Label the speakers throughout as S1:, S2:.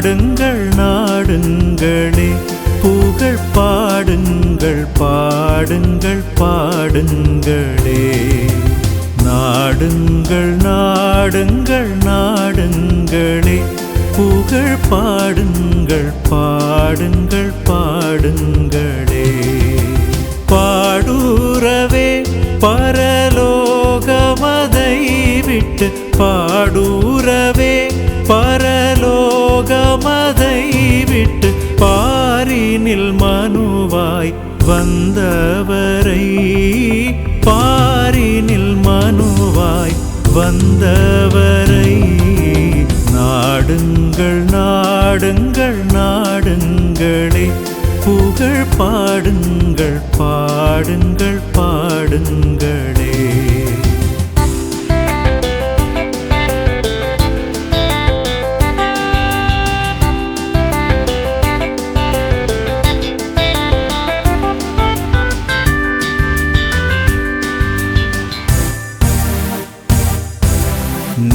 S1: பாடுங்கள் நாடுங்களே புகழ் பாடுங்கள் பாடுங்கள் பாடுங்களே. நாடுங்கள் நாடுங்கள் நாடுங்களே புகழ் பாடுங்கள் பாடுங்கள் பாடுங்களே. பாடூரவே பரலோகமதை விட்டு பாடூரவே பாரினில் மனுவாய் வந்தவரை பாரினில் மனுவாய் வந்தவரை. நாடுங்கள் நாடுங்கள் நாடுங்களே புகழ் பாடுங்கள் பாடுங்கள் பாடுங்கள்.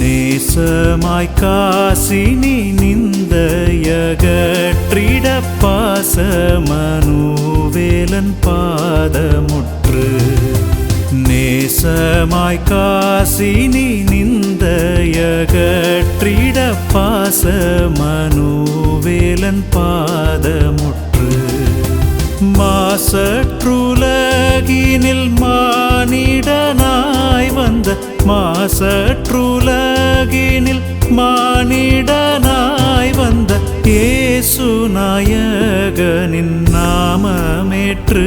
S1: நேசமாய் காசினி நிந்தையகற்றிட பாசமனுவேலன் பாதமுற்று. நேசமாய் காசினி நிந்தையகற்றிட பாசமனுவேலன் பாதமுற்று. மாசற்றுலகினில் மானிடனாய் வந்த மாசற்றுலக கீழில் மானிடனாய் வந்த இயேசு நாயகனின் நாமமேற்று.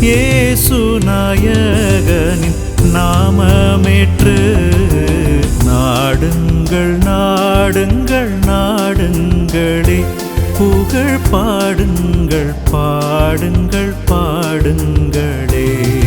S1: இயேசு நாயகனின் நாமமேற்று. நாடுங்கள் நாடுங்கள் நாடுங்களே. புகழ் பாடுங்கள் பாடுங்கள் பாடுங்களே.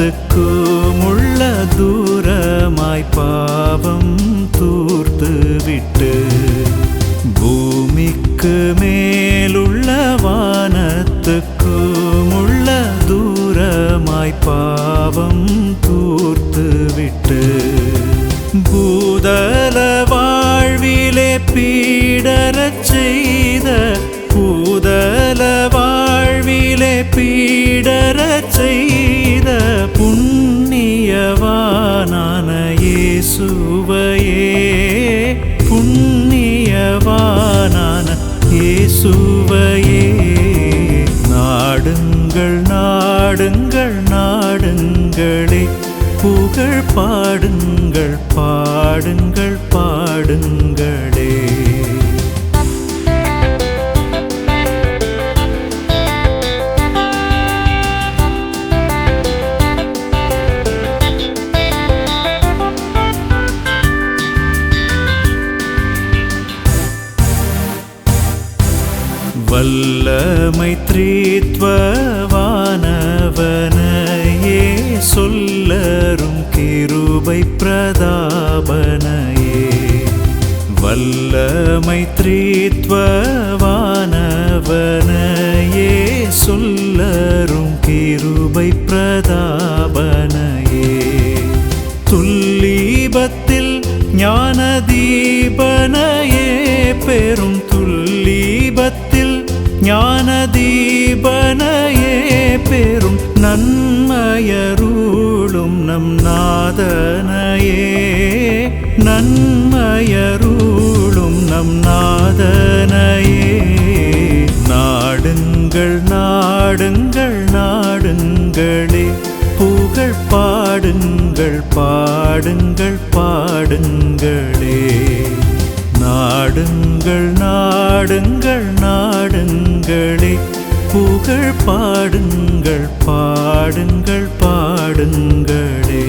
S1: வானத்துக்கும் உள்ள தூரமாய் பாவம் தூர்த்து விட்டு பூமிக்கு மேலுள்ள வானத்துக்கும் உள்ள தூரமாய் பாவம் தூர்த்து விட்டு பூதல வாழ்விலே பீடரச் செய்த பூதல வாழ்விலே பீடரச் செய்த இயேசுவையே புண்ணியவானான இயேசுவையே. நாடுங்கள் நாடுங்கள் நாடுங்களே புகழ் பாடுங்கள் பாடுங்கள். வல்ல த்ரீத்வவானவனையே சொல்லரும் கிருபை பிரதாபனையே வல்ல த்ரீத்வவானவனையே சொல்லரும் கிருபை பிரதாபனையே துல்லீபத்தில் ஞானதீபனையே பெரும் ஞானதீபனையே பெரும் நன்மையருளும் நம் நாதனையே. நன்மையருளும் நம் நாதனையே. நாடுங்கள் நாடுங்கள் நாடுங்களே. புகழ் பாடுங்கள் பாடுங்கள் பாடுங்களே. நாடுங்கள் நாடுங்கள் நாடுங்கள் மக்களே புகழ் பாடுங்கள் பாடுங்கள் பாடுங்களே.